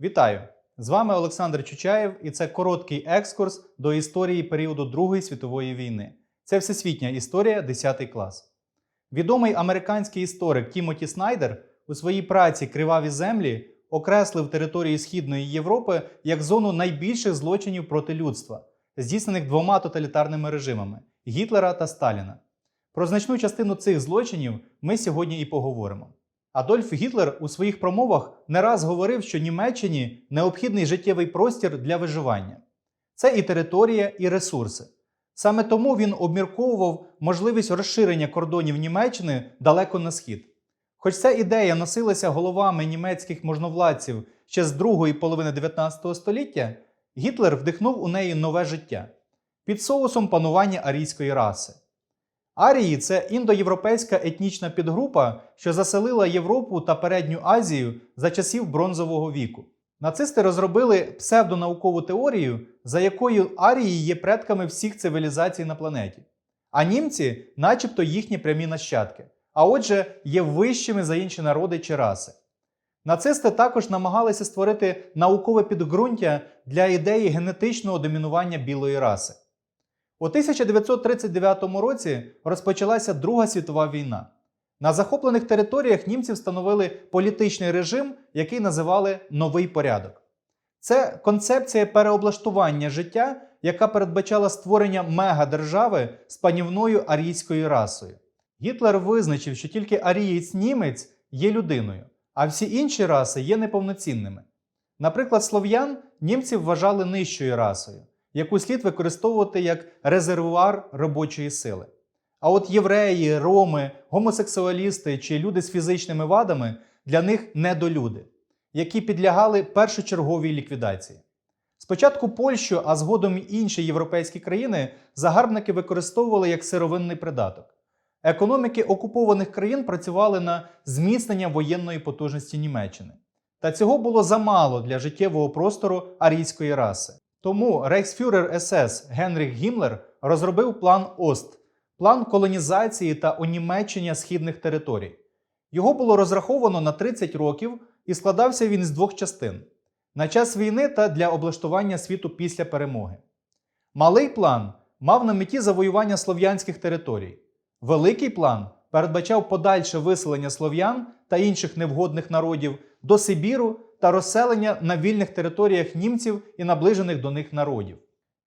Вітаю! З вами Олександр Чучаєв, і це короткий екскурс до історії періоду Другої світової війни. Це всесвітня історія 10 клас. Відомий американський історик Тімоті Снайдер у своїй праці Криваві землі окреслив території Східної Європи як зону найбільших злочинів проти людства, здійснених двома тоталітарними режимами Гітлера та Сталіна. Про значну частину цих злочинів ми сьогодні і поговоримо. Адольф Гітлер у своїх промовах не раз говорив, що Німеччині необхідний життєвий простір для виживання. Це і територія, і ресурси. Саме тому він обмірковував можливість розширення кордонів Німеччини далеко на схід. Хоч ця ідея носилася головами німецьких можновладців ще з другої половини 19 століття, Гітлер вдихнув у неї нове життя під соусом панування арійської раси. Арії це індоєвропейська етнічна підгрупа, що заселила Європу та Передню Азію за часів бронзового віку. Нацисти розробили псевдонаукову теорію, за якою арії є предками всіх цивілізацій на планеті, а німці, начебто, їхні прямі нащадки, а отже, є вищими за інші народи чи раси. Нацисти також намагалися створити наукове підґрунтя для ідеї генетичного домінування білої раси. У 1939 році розпочалася Друга світова війна. На захоплених територіях німці встановили політичний режим, який називали новий порядок. Це концепція переоблаштування життя, яка передбачала створення мегадержави з панівною арійською расою. Гітлер визначив, що тільки арієць німець є людиною, а всі інші раси є неповноцінними. Наприклад, слов'ян німці вважали нижчою расою яку слід використовувати як резервуар робочої сили. А от євреї, роми, гомосексуалісти чи люди з фізичними вадами для них недолюди, які підлягали першочерговій ліквідації. Спочатку Польщу, а згодом і інші європейські країни загарбники використовували як сировинний придаток. Економіки окупованих країн працювали на зміцнення воєнної потужності Німеччини. Та цього було замало для життєвого простору арійської раси. Тому рейхсфюрер СС Генріх Гіммлер розробив план Ост план колонізації та онімечення східних територій. Його було розраховано на 30 років і складався він з двох частин на час війни та для облаштування світу після перемоги. Малий план мав на меті завоювання слов'янських територій. Великий план передбачав подальше виселення слов'ян та інших невгодних народів до Сибіру та розселення на вільних територіях німців і наближених до них народів.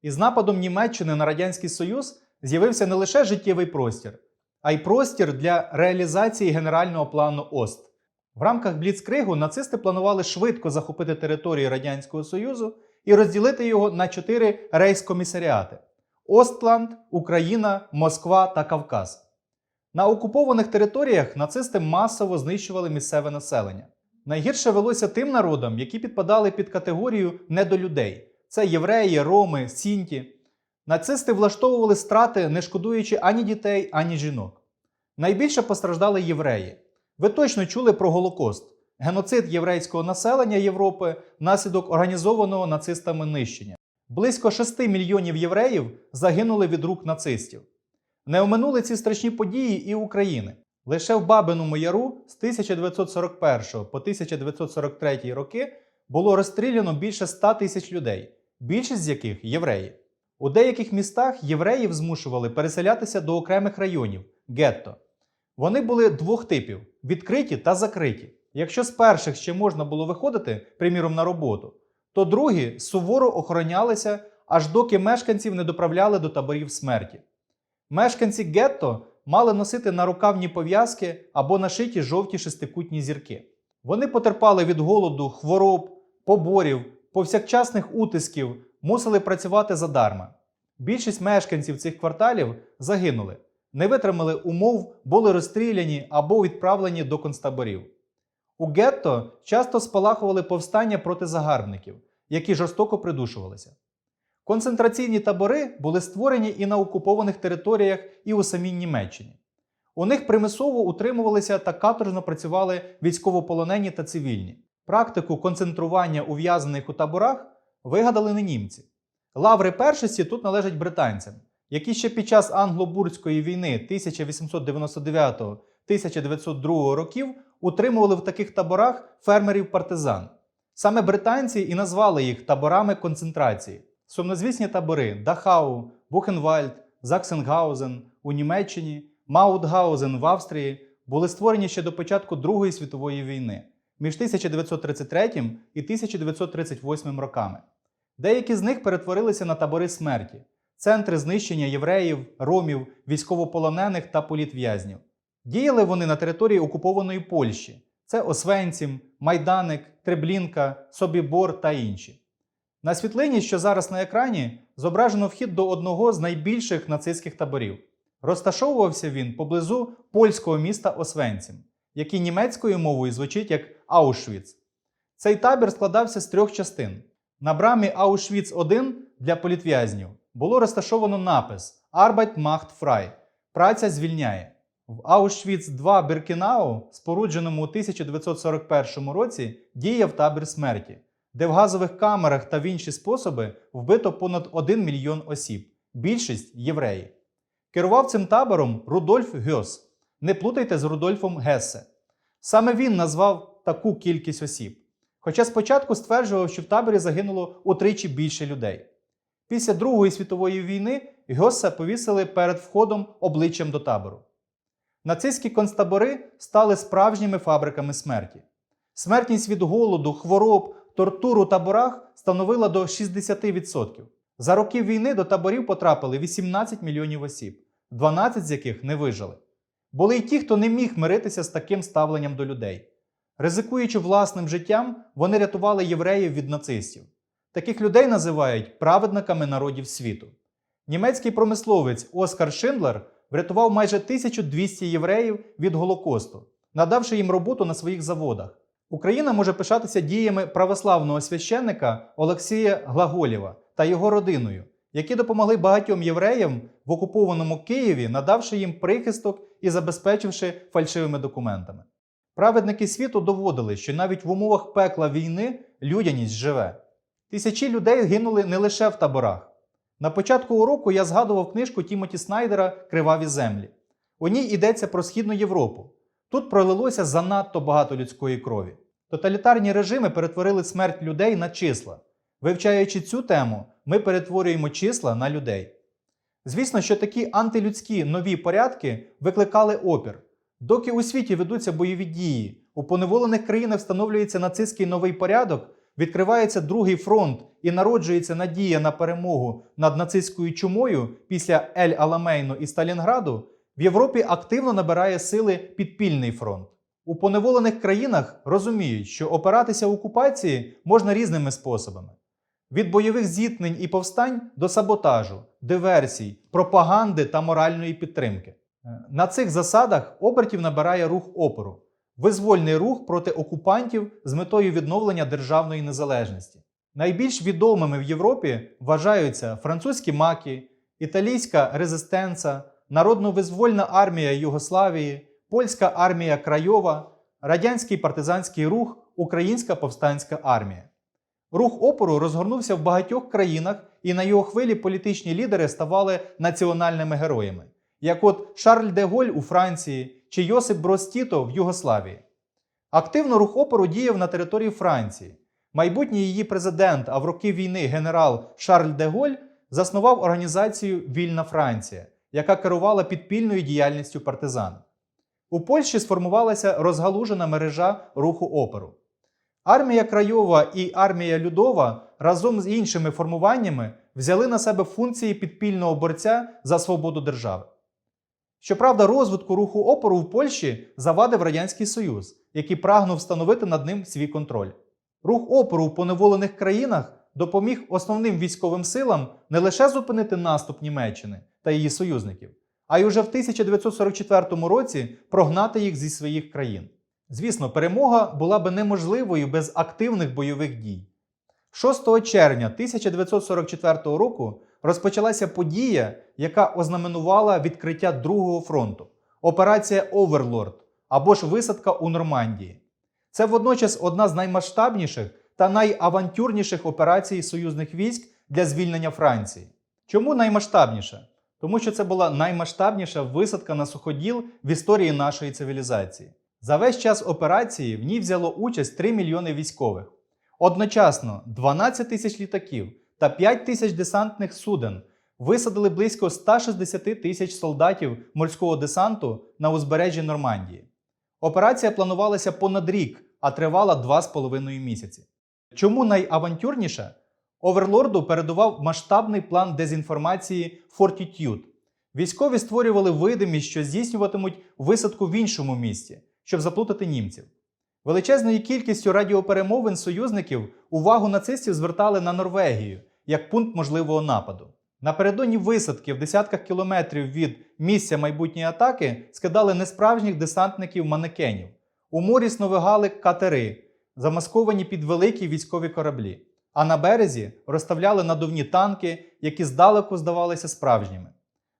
Із нападом Німеччини на Радянський Союз з'явився не лише життєвий простір, а й простір для реалізації генерального плану Ост. В рамках Бліцкригу нацисти планували швидко захопити території Радянського Союзу і розділити його на чотири рейскомісаріати: Остланд, Україна, Москва та Кавказ. На окупованих територіях нацисти масово знищували місцеве населення. Найгірше велося тим народам, які підпадали під категорію недолюдей. Це євреї, роми, сінті. Нацисти влаштовували страти, не шкодуючи ані дітей, ані жінок. Найбільше постраждали євреї. Ви точно чули про Голокост, геноцид єврейського населення Європи внаслідок організованого нацистами нищення. Близько 6 мільйонів євреїв загинули від рук нацистів. Не оминули ці страшні події і України. Лише в Бабиному Яру з 1941 по 1943 роки було розстріляно більше 100 тисяч людей, більшість з яких євреї. У деяких містах євреїв змушували переселятися до окремих районів гетто. Вони були двох типів: відкриті та закриті. Якщо з перших ще можна було виходити, приміром, на роботу, то другі суворо охоронялися, аж доки мешканців не доправляли до таборів смерті. Мешканці гетто мали носити нарукавні пов'язки або нашиті жовті шестикутні зірки. Вони потерпали від голоду, хвороб, поборів, повсякчасних утисків, мусили працювати задарма. Більшість мешканців цих кварталів загинули, не витримали умов, були розстріляні або відправлені до концтаборів. У гетто часто спалахували повстання проти загарбників, які жорстоко придушувалися. Концентраційні табори були створені і на окупованих територіях, і у самій Німеччині. У них примусово утримувалися та каторжно працювали військовополонені та цивільні. Практику концентрування ув'язаних у таборах вигадали не німці. Лаври першості тут належать британцям, які ще під час англо-бурської війни 1899-1902 років утримували в таких таборах фермерів партизан. Саме британці і назвали їх таборами концентрації. Сумнозвісні табори Дахау, Бухенвальд, Заксенгаузен у Німеччині, Маутгаузен в Австрії були створені ще до початку Другої світової війни між 1933 і 1938 роками. Деякі з них перетворилися на табори смерті, центри знищення євреїв, ромів, військовополонених та політв'язнів. Діяли вони на території окупованої Польщі. Це Освенцім, Майданик, Треблінка, Собібор та інші. На світлині, що зараз на екрані, зображено вхід до одного з найбільших нацистських таборів. Розташовувався він поблизу польського міста Освенцім, який німецькою мовою звучить як Аушвіц. Цей табір складався з трьох частин. На брамі Аушвіц 1 для політв'язнів було розташовано напис Arbeit macht frei праця звільняє. В Аушвіц 2 Біркінау, спорудженому у 1941 році, діяв табір смерті, де в газових камерах та в інші способи вбито понад 1 мільйон осіб, більшість євреї. Керував цим табором Рудольф Гьос. Не плутайте з Рудольфом Гессе. Саме він назвав таку кількість осіб. Хоча спочатку стверджував, що в таборі загинуло утричі більше людей. Після Другої світової війни Гьоса повісили перед входом обличчям до табору. Нацистські концтабори стали справжніми фабриками смерті. Смертність від голоду, хвороб, тортур у таборах становила до 60%. За роки війни до таборів потрапили 18 мільйонів осіб, 12 з яких не вижили. Були й ті, хто не міг миритися з таким ставленням до людей. Ризикуючи власним життям, вони рятували євреїв від нацистів. Таких людей називають праведниками народів світу. Німецький промисловець Оскар Шиндлер врятував майже 1200 євреїв від Голокосту, надавши їм роботу на своїх заводах. Україна може пишатися діями православного священника Олексія Глаголєва та його родиною, які допомогли багатьом євреям в окупованому Києві, надавши їм прихисток і забезпечивши фальшивими документами. Праведники світу доводили, що навіть в умовах пекла війни людяність живе. Тисячі людей гинули не лише в таборах. На початку уроку я згадував книжку Тімоті Снайдера Криваві землі. У ній йдеться про Східну Європу. Тут пролилося занадто багато людської крові. Тоталітарні режими перетворили смерть людей на числа. Вивчаючи цю тему, ми перетворюємо числа на людей. Звісно, що такі антилюдські нові порядки викликали опір. Доки у світі ведуться бойові дії, у поневолених країнах встановлюється нацистський новий порядок, відкривається другий фронт і народжується надія на перемогу над нацистською чумою після Ель Аламейну і Сталінграду, в Європі активно набирає сили підпільний фронт. У поневолених країнах розуміють, що опиратися окупації можна різними способами: від бойових зіткнень і повстань до саботажу, диверсій, пропаганди та моральної підтримки. Е, На цих засадах обертів набирає рух опору, визвольний рух проти окупантів з метою відновлення державної незалежності. Найбільш відомими в Європі вважаються французькі маки, італійська резистенца, Народно-визвольна армія Югославії, Польська армія Крайова, Радянський партизанський рух, Українська повстанська армія. Рух опору розгорнувся в багатьох країнах, і на його хвилі політичні лідери ставали національними героями, як от Шарль де Голь у Франції чи Йосип Брос Тіто в Югославії. Активно рух опору діяв на території Франції. Майбутній її президент, а в роки війни генерал Шарль де Голь заснував організацію Вільна Франція, яка керувала підпільною діяльністю партизан. У Польщі сформувалася розгалужена мережа руху опору. Армія Крайова і армія Людова разом з іншими формуваннями взяли на себе функції підпільного борця за свободу держави. Щоправда, розвитку руху опору в Польщі завадив Радянський Союз, який прагнув встановити над ним свій контроль. Рух опору в поневолених країнах допоміг основним військовим силам не лише зупинити наступ Німеччини та її союзників, а й уже в 1944 році прогнати їх зі своїх країн. Звісно, перемога була би неможливою без активних бойових дій. 6 червня 1944 року розпочалася подія, яка ознаменувала відкриття Другого фронту операція Оверлорд або ж висадка у Нормандії. Це водночас одна з наймасштабніших та найавантюрніших операцій союзних військ для звільнення Франції. Чому наймасштабніша? Тому що це була наймасштабніша висадка на суходіл в історії нашої цивілізації. За весь час операції в ній взяло участь 3 мільйони військових. Одночасно 12 тисяч літаків та 5 тисяч десантних суден висадили близько 160 тисяч солдатів морського десанту на узбережжі Нормандії. Операція планувалася понад рік, а тривала 2,5 місяці. Чому найавантюрніше? Оверлорду передував масштабний план дезінформації Fortitude. Військові створювали видимість, що здійснюватимуть висадку в іншому місці, щоб заплутати німців. Величезною кількістю радіоперемовин союзників увагу нацистів звертали на Норвегію як пункт можливого нападу. Напередодні висадки в десятках кілометрів від місця майбутньої атаки скидали несправжніх десантників-манекенів. У морі сновигали катери, замасковані під великі військові кораблі, а на березі розставляли надувні танки, які здалеку здавалися справжніми.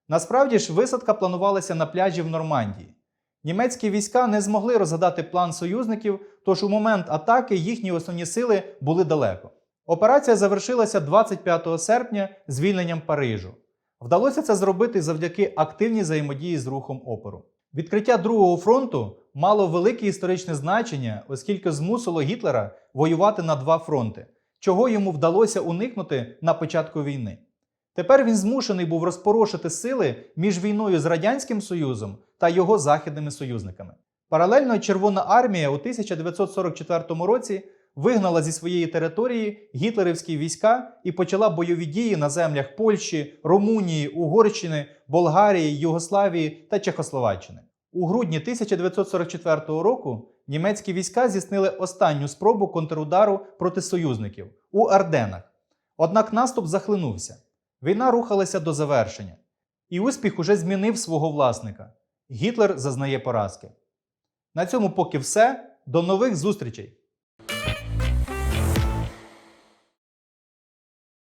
Насправді ж висадка планувалася на пляжі в Нормандії. Німецькі війська не змогли розгадати план союзників, тож у момент атаки їхні основні сили були далеко. Операція завершилася 25 серпня звільненням Парижу. Вдалося це зробити завдяки активній взаємодії з рухом опору. Відкриття Другого фронту мало велике історичне значення, оскільки змусило Гітлера воювати на два фронти, чого йому вдалося уникнути на початку війни. Тепер він змушений був розпорошити сили між війною з Радянським Союзом та його західними союзниками. Паралельно Червона армія у 1944 році вигнала зі своєї території гітлерівські війська і почала бойові дії на землях Польщі, Румунії, Угорщини, Болгарії, Югославії та Чехословаччини. У грудні 1944 року німецькі війська здійснили останню спробу контрудару проти союзників у Арденах. Однак наступ захлинувся. Війна рухалася до завершення, і успіх уже змінив свого власника. Гітлер зазнає поразки. На цьому поки все. До нових зустрічей!